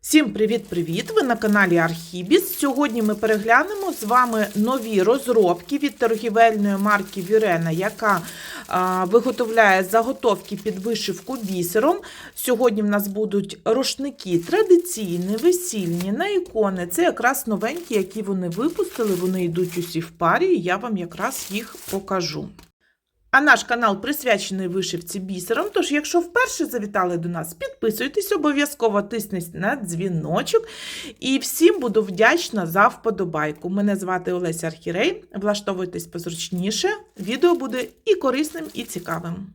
Всім привіт-привіт! Ви на каналі Архібіс. Сьогодні ми переглянемо з вами нові розробки від торгівельної марки Вірена, яка а, виготовляє заготовки під вишивку бісером. Сьогодні в нас будуть рушники традиційні, весільні, на ікони. Це якраз новенькі, які вони випустили. Вони йдуть усі в парі, і я вам якраз їх покажу. А наш канал присвячений вишивці бісером. Тож, якщо вперше завітали до нас, підписуйтесь, обов'язково тисніть на дзвіночок. І всім буду вдячна за вподобайку. Мене звати Олеся Архірей. Влаштовуйтесь позручніше. Відео буде і корисним, і цікавим.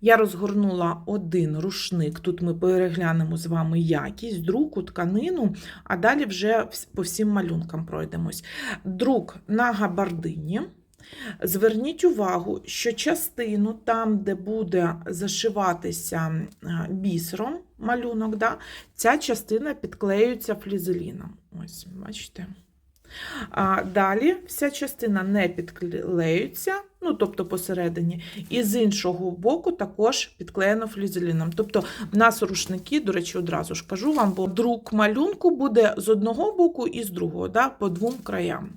Я розгорнула один рушник. Тут ми переглянемо з вами якість, друку, тканину, а далі вже по всім малюнкам пройдемось. Друк на габардині. Зверніть увагу, що частину там, де буде зашиватися бісером малюнок, да, ця частина підклеюється флізеліном. Ось, бачите. А далі вся частина не підклеюється, ну, тобто посередині, і з іншого боку також підклеєно флізеліном. Тобто в нас рушники, до речі, одразу ж кажу вам, бо друк малюнку буде з одного боку і з другого, да, по двом краям.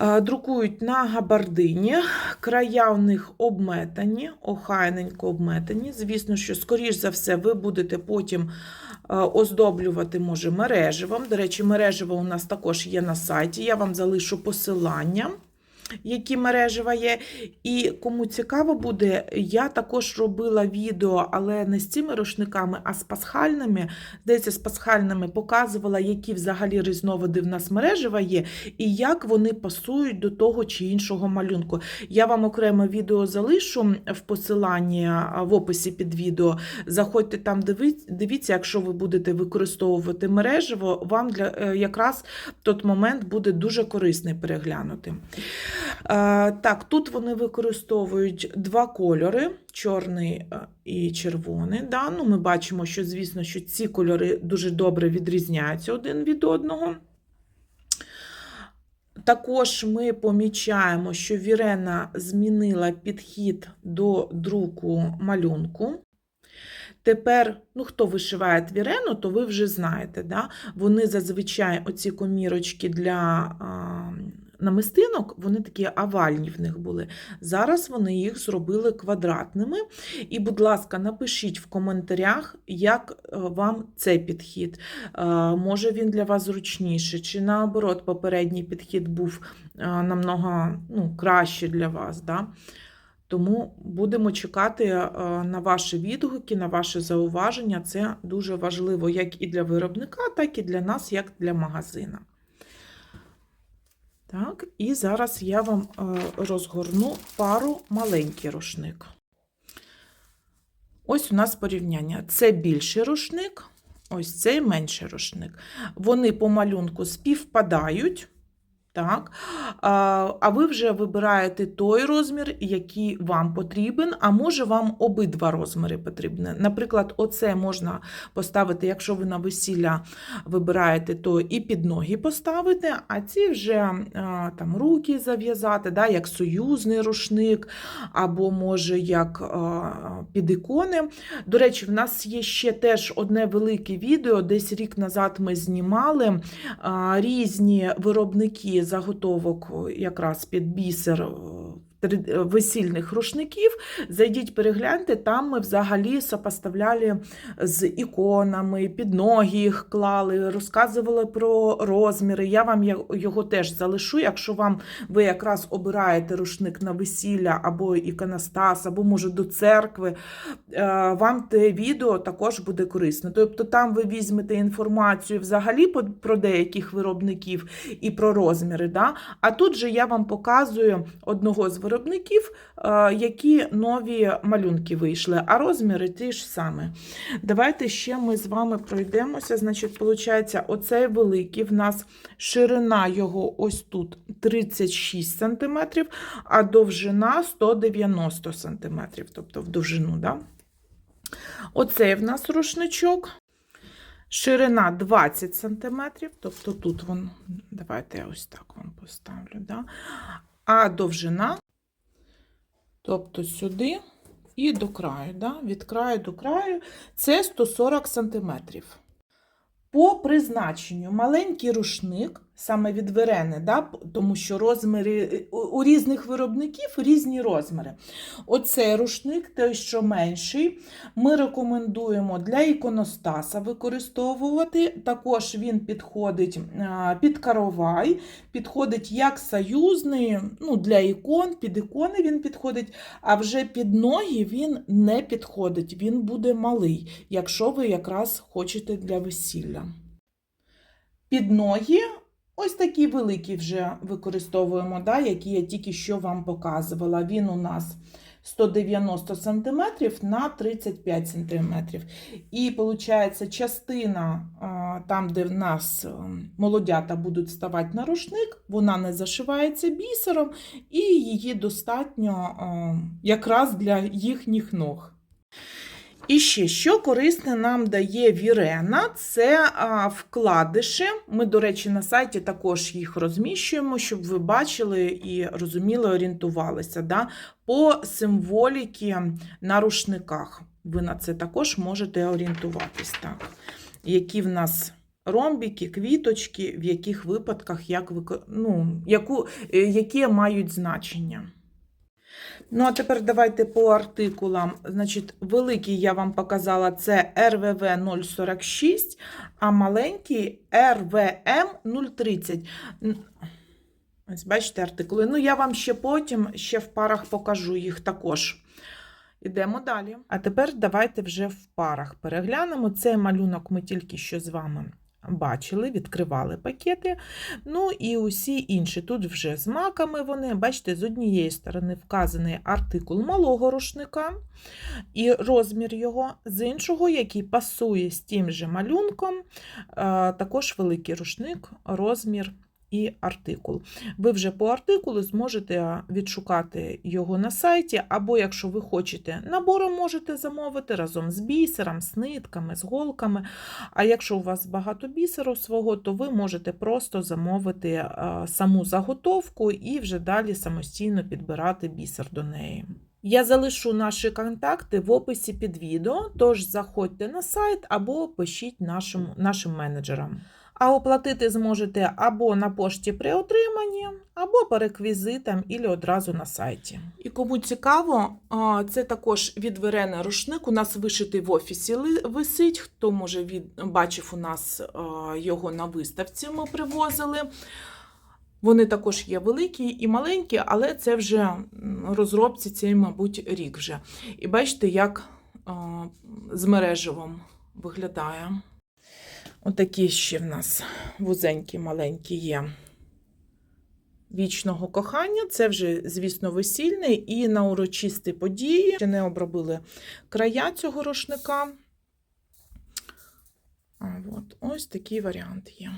Е, Друкують на габардині, края в них обметані, охайненько обметані. Звісно, що, скоріш за все, ви будете потім е, оздоблювати, може, мереживом. До речі, мереживо у нас також є на сайті. Я вам залишу посилання, які мережива є. І кому цікаво буде, я також робила відео, але не з цими рушниками, а з пасхальними. Здається, з пасхальними показувала, які взагалі різновиди в нас мережива є, і як вони пасують до того чи іншого малюнку. Я вам окремо відео залишу в посиланні в описі під відео. Заходьте там, дивіться, якщо ви будете використовувати мереживо, вам для е, якраз тот момент буде дуже корисний переглянути. Е, Так, тут вони використовують два кольори: чорний е, і червоний. Да? Ну, ми бачимо, що, звісно, що ці кольори дуже добре відрізняються один від одного. Також ми помічаємо, що Вірена змінила підхід до друку малюнку. Тепер, ну хто вишиває твірену, то ви вже знаєте, да? вони зазвичай оці комірочки для намистинок, вони такі овальні в них були. Зараз вони їх зробили квадратними. І, будь ласка, напишіть в коментарях, як е, вам цей підхід. Е, Може він для вас зручніший, чи наоборот, попередній підхід був е, намного ну, краще для вас. Да? Тому будемо чекати на ваші відгуки, на ваші зауваження. Це дуже важливо як і для виробника, так і для нас, як для магазина. Так, і зараз я вам е, розгорну пару маленький рушник. Ось у нас порівняння. Це більший рушник, ось цей менший рушник. Вони по малюнку співпадають. Так. А ви вже вибираєте той розмір, який вам потрібен, а може вам обидва розміри потрібні. Наприклад, оце можна поставити, якщо ви на весілля вибираєте, то і під ноги поставити, а ці вже там руки зав'язати, да, як союзний рушник, або може як під ікони. До речі, в нас є ще теж одне велике відео, десь рік назад ми знімали різні виробники заготовок якраз під бісер е, весільних рушників. Зайдіть, перегляньте, там ми взагалі сопоставляли з іконами, під ноги їх клали, розказували про розміри. Я вам його теж залишу, якщо вам ви якраз обираєте рушник на весілля або іконостас, або може до церкви, е, вам те відео також буде корисно. Тобто там ви візьмете інформацію взагалі про деяких виробників і про розміри. Да? А тут же я вам показую одного з виробників, е, які нові малюнки вийшли, а розміри ті ж самі. Давайте ще ми з вами пройдемося. Значить, виходить, оцей великий в нас ширина його ось тут 36 см, а довжина 190 см, тобто в довжину. Да? Оцей в нас рушничок. Ширина 20 см, тобто тут вон, давайте я ось так вам поставлю, да? а довжина, тобто сюди і до краю, да? від краю до краю, це 140 см. По призначенню маленький рушник, саме від Верени, да, тому що розміри у, у різних виробників різні розміри. Оцей рушник, той, що менший, ми рекомендуємо для іконостаса використовувати. Також він підходить під каравай, підходить як союзний, ну, для ікон, під ікони він підходить, а вже під ноги він не підходить, він буде малий, якщо ви якраз хочете для весілля. Під ноги ось такі великі вже використовуємо, да, які я тільки що вам показувала. Він у нас 190 см на 35 см. І виходить, частина там, де в нас ем, молодята будуть ставати на рушник, вона не зашивається бісером, і її достатньо ем, якраз для їхніх ног. І ще, що корисне нам дає Вірена, це вкладиші. Ми, до речі, на сайті також їх розміщуємо, щоб ви бачили і розуміли, орієнтувалися да, по символіки на рушниках. Ви на це також можете орієнтуватись. Так. Які в нас ромбіки, квіточки, в яких випадках як вико- ну, яку, е, які мають значення. Ну, а тепер давайте по артикулам. Значить, великий я вам показала це РВВ 046, а маленький РВМ 030. Ось бачите артикули. Ну, я вам ще потім ще в парах покажу їх також. Ідемо далі. А тепер давайте вже в парах переглянемо. Цей малюнок ми тільки що з вами бачили, відкривали пакети. Ну і усі інші. Тут вже з маками вони, бачите, з однієї сторони вказаний артикул малого рушника і розмір його, з іншого, який пасує з тим же малюнком, е, також великий рушник, розмір і артикул. Ви вже по артикулу зможете відшукати його на сайті, або якщо ви хочете, набором можете замовити разом з бісером, з нитками, з голками. А якщо у вас багато бісеру свого, то ви можете просто замовити саму заготовку і вже далі самостійно підбирати бісер до неї. Я залишу наші контакти в описі під відео, тож заходьте на сайт або пишіть нашим, нашим менеджерам. А оплатити зможете або на пошті при отриманні, або по реквізитам, і одразу на сайті. І кому цікаво, це також від Верена рушник. У нас вишитий в офісі висить. Хто може від бачив у нас його на виставці, ми привозили. Вони також є великі і маленькі, але це вже розробці цей, мабуть, рік вже. І бачите, як з мереживом виглядає. Отакі ще в нас вузенькі, маленькі є. Вічного кохання, це вже, звісно, весільний, і на урочисті події ще не обробили края цього рушника. А, от, ось такий варіант є.